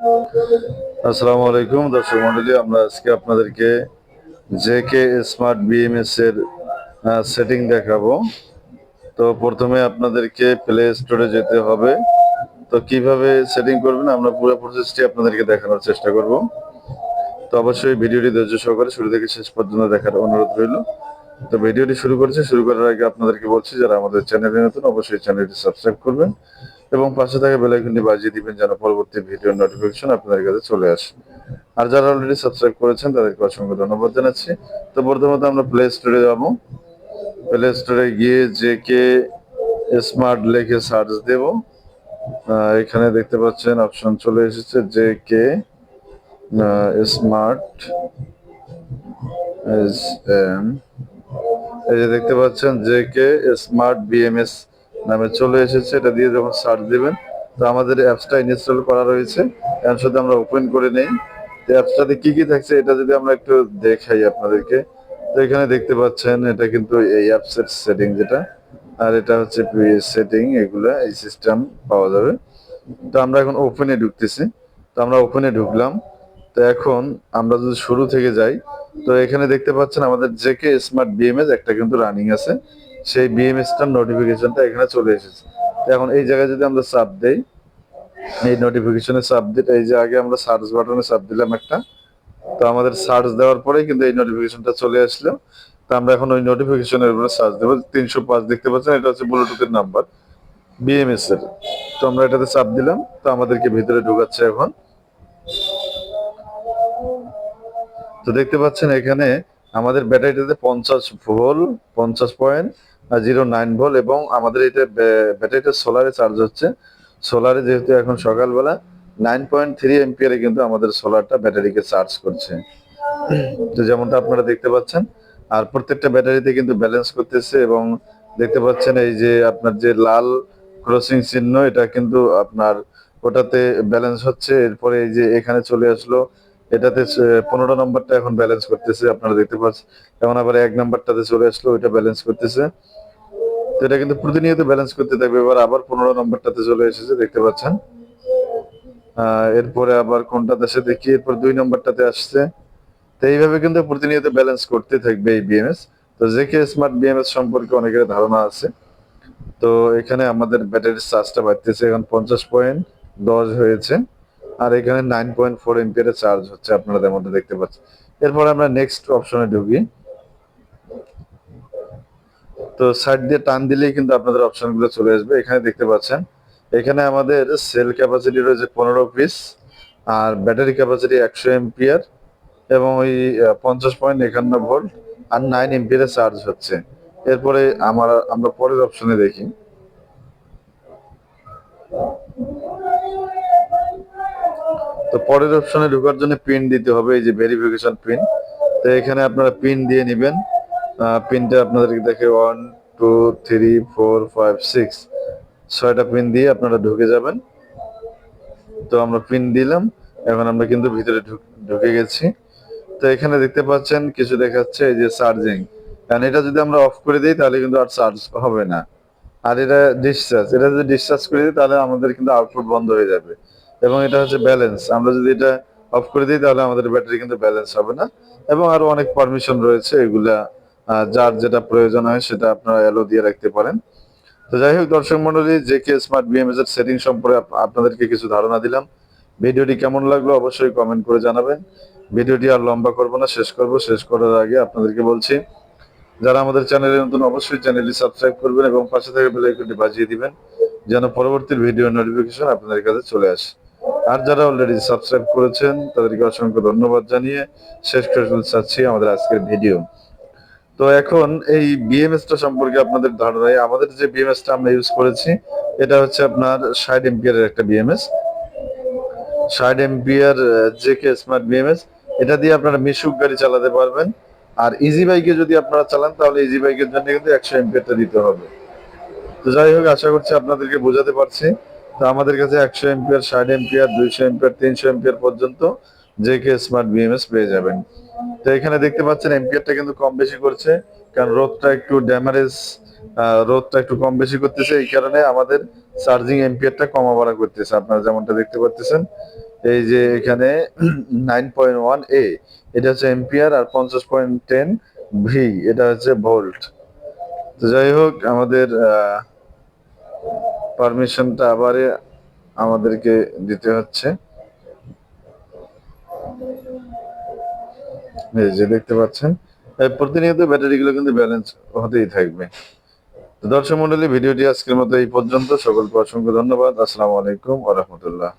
আসসালামু আলাইকুম, দর্শক মন্ডলী, আমরা আজকে আপনাদেরকে জেকে স্মার্ট বিএমএস এর সেটিং দেখাবো। তো প্রথমে আপনাদেরকে প্লে স্টোরে যেতে হবে। তো কীভাবে সেটিং করবেন, আমরা পুরো প্রসেসটি আপনাদেরকে দেখানোর চেষ্টা করব। তো অবশ্যই ভিডিওটি ধৈর্য সহকারে শুরু থেকে শেষ পর্যন্ত দেখার অনুরোধ রইল। তো ভিডিওটি শুরু করছি, শুরু করার আগে আপনাদেরকে বলছি, যারা আমাদের চ্যানেলে নতুন, অবশ্যই চ্যানেলটি সাবস্ক্রাইব করবেন। এবং পাশে থাকা বেল আইকনটি বাজিয়ে দিবেন যেন পরবর্তী ভিডিওর নোটিফিকেশন আপনাদের কাছে চলে আসে। আর যারা অলরেডি সাবস্ক্রাইব করেছেন, তাদেরকে অসংখ্য ধন্যবাদ জানাচ্ছি। তো প্রথমত আমরা প্লে স্টোরে যাব। প্লে স্টোরে গিয়ে যে কে স্মার্ট লিখে সার্চ দেব। এখানে দেখতে পাচ্ছেন অপশন চলে এসেছে, যে কে স্মার্ট এস এম এই যে দেখতে পাচ্ছেন, যে কে স্মার্ট বিএমএস নামে চলে এসেছে, এটা দিয়ে যখন সার্চ দিবেন, তো আমাদের অ্যাপসটা ইনস্টল করা রয়েছে। শুধু আমরা ওপেন করে নেই। তো অ্যাপসটাতে কি কি থাকছে, এটা যদি আমরা একটু দেখাই আপনাদেরকে। তো এখানে দেখতে পাচ্ছেন, এটা কিন্তু এই অ্যাপসের সেটিং যেটা। আর এটা হচ্ছে সেটিং এগুলা এই সিস্টেম পাওয়া যাবে। তো আমরা এখন ওপেনে ঢুকতেছি। তো আমরা ওপেনে ঢুকলাম। তো এখন আমরা যদি শুরু থেকে যাই, তো এখানে দেখতে পাচ্ছেন আমাদের জেকে স্মার্ট বিএমএস একটা কিন্তু রানিং আছে। সেই বিএমএস টার নোটিফিকেশনটা এখানে চলে এসেছে। এখন এই জায়গায় যদি আমরা চাপ দেই, এই নোটিফিকেশনে চাপ দিতে এই যে আগে আমরা সার্চ বাটনে চাপ দিলাম একটা, তো আমাদের সার্চ দেওয়ার পরেই কিন্তু এই নোটিফিকেশনটা চলে আসলো। তো আমরা এখন ওই নোটিফিকেশনের উপরে সার্চ দেবো। তিনশো পাঁচ দেখতে পাচ্ছেন, এটা হচ্ছে ব্লুটুথের নাম্বার বিএমএস এর। তো আমরা এটাতে চাপ দিলাম, তো আমাদেরকে ভিতরে ঢোকাচ্ছে এখন। তো দেখতে পাচ্ছেন এখানে আমাদের ব্যাটারিটাতে পঞ্চাশ ভোল পঞ্চাশ পয়েন্ট জিরো নাইন ভোল এবং আমাদের এটা ব্য- ব্যাটারিটা সোলারে চার্জ হচ্ছে। সোলারে যেহেতু এখন সকালবেলা নাইন পয়েন্ট থ্রি এমপিয়ারে কিন্তু আমাদের সোলারটা ব্যাটারিকে চার্জ করছে। তো যেমনটা আপনারা দেখতে পাচ্ছেন, আর প্রত্যেকটা ব্যাটারিতে কিন্তু ব্যালেন্স করতেছে এবং দেখতে পাচ্ছেন এই যে আপনার যে লাল ক্রসিং চিহ্ন, এটা কিন্তু আপনার ওটাতে ব্যালেন্স হচ্ছে। এরপরে এই যে এখানে চলে আসলো এটাতে পনেরো নম্বরটা এখন ব্যালেন্স করতেছে, আপনারা দেখতে পাচ্ছেন। এখন আবার এক নাম্বারটাতে চলে আসলো, ওইটা ব্যালেন্স করতেছে। তো এটা কিন্তু প্রতিনিয়ত ব্যালেন্স করতে থাকবে। এবার আবার পনেরো নম্বরটাতে চলে এসেছে, দেখতে পাচ্ছেন। এরপরে আবার কোনটা দেশে দেখি, এরপর দুই নম্বরটাতে আসছে। তো এইভাবে কিন্তু প্রতিনিয়ত ব্যালেন্স করতে থাকবে এই বিএমএস তো জেকে স্মার্ট বিএমএস সম্পর্কে অনেকের ধারণা আছে। তো এখানে আমাদের ব্যাটারির চার্জটা বাড়তেছে, এখন পঞ্চাশ পয়েন্ট দশ হয়েছে। আর এখানে নাইন পয়েন্ট ফোর এমপিয়ারের চার্জ হচ্ছে আপনারা মধ্যে দেখতে পাচ্ছেন। এরপর আমরা নেক্সট অপশনে ঢুকি। তো সাইড দিয়ে টান দিলেই কিন্তু আপনাদের অপশনগুলো চলে আসবে। এখানে দেখতে পাচ্ছেন, এখানে আমাদের সেল ক্যাপাসিটি রয়েছে পনেরো পিস আর ব্যাটারি ক্যাপাসিটি একশো এমপিয়ার এবং ওই পঞ্চাশ পয়েন্ট একান্ন ভোল্ট আর নাইন এমপিয়ারের চার্জ হচ্ছে। এরপরে আমার, আমরা পরের অপশনে দেখি। তো পরের অপশনে ঢোকার জন্য পিন দিতে হবে, এই যে ভেরিফিকেশন পিন তো এখানে আপনারা পিন দিয়ে নেবেন। পিনটা আপনাদেরকে দেখে one two three four five six ছয়টা পিন দিয়ে আপনারা ঢুকে যাবেন। তো আমরা পিন দিলাম। এখন আমরা কিন্তু ভিতরে ঢুক- গেছি। তো এখানে দেখতে পাচ্ছেন, কিছু দেখাচ্ছে, এই যে চার্জিং কারণ এটা যদি আমরা অফ করে দিই, তাহলে কিন্তু আর চার্জ হবে না। আর এটা ডিসচার্জ এটা যদি ডিসচার্জ করে দিই, তাহলে আমাদের কিন্তু আউটপুট বন্ধ হয়ে যাবে। এবং এটা হচ্ছে ব্যালেন্স আমরা যদি এটা অফ করে দিই, তাহলে আমাদের ব্যাটারি কিন্তু ব্যালেন্স হবে না। এবং আরও অনেক পারমিশন রয়েছে, এগুলা যার যেটা প্রয়োজন হয় সেটা আপনারা এলো দিয়ে রাখতে পারেন। তো যাই হোক, দর্শক মন্ডলী যে কে স্মার্ট বিএমএস এর সেটিং সম্পর্কে আপনাদেরকে কিছু ধারণা দিলাম। ভিডিওটি কেমন লাগল অবশ্যই কমেন্ট করে জানাবেন। ভিডিওটি আর লম্বা করব না, শেষ করব। শেষ করার আগে আপনাদেরকে বলছি, যারা আমাদের চ্যানেলে নতুন, অবশ্যই চ্যানেলটি সাবস্ক্রাইব করবেন এবং পাশে থেকে বেল আইকনটি বাজিয়ে দিবেন, যেন পরবর্তী ভিডিও নোটিফিকেশন আপনাদের কাছে চলে আসে। আর যারা অলরেডি সাবস্ক্রাইব করেছেন, তাদেরকে অসংখ্য ধন্যবাদ জানিয়ে শেষ করে চাচ্ছি আমাদের আজকের ভিডিও তো এখন এই বিএমএস টা সম্পর্কে আপনাদের ধারণা আমাদের যে বিএমএস টা আমরা ইউজ করেছি, এটা হচ্ছে আপনার ষাট এমপিয়ারের একটা বিএমএস ষাট ampere J K smart BMS এটা দিয়ে আপনারা মিশুক গাড়ি চালাতে পারবেন। আর ইজি বাইকে যদি আপনারা চালান, তাহলে ইজি বাইকের জন্য কিন্তু একশো এমপিয়ারটা দিতে হবে। তো যাই হোক, আশা করছি আপনাদেরকে বোঝাতে পারছি। আমাদের কাছে একশো এমপিয়ার, ষাট এমপিয়ার, দুইশো এমপিয়ার, তিনশো এমপিয়ার পর্যন্ত জে কে স্মার্ট বিএমএস পেয়ে যাবেন। তো এখানে দেখতে পাচ্ছেন এমপিয়ারটা কিন্তু কম বেশি করছে, কারণ রোদটা একটু ড্যামারেজ রোদটা একটু কম বেশি করতেছে, এই কারণে আমাদের চার্জিং এমপিয়ারটা কমা বাড়া করতেছে। আপনারা যেমনটা দেখতে পাচ্ছেন, এই যে এখানে নাইন পয়েন্ট ওয়ান এ এটা হচ্ছে এম্পিয়ার আর পঞ্চাশ পয়েন্ট টেন ভি এটা হচ্ছে ভোল্ট। তো যাই হোক, আমাদের পারমিশনটা আবারে আমাদেরকে দিতে হচ্ছে। যে দেখতে পাচ্ছেন প্রতিনিয়ত ব্যাটারিগুলো কিন্তু ব্যালেন্স হতেই থাকবে। দর্শক মন্ডলী, ভিডিওটি আজকের মতো এই পর্যন্ত। সকলকে অসংখ্য ধন্যবাদ। আসসালামু আলাইকুম ওয়া রাহমাতুল্লাহ।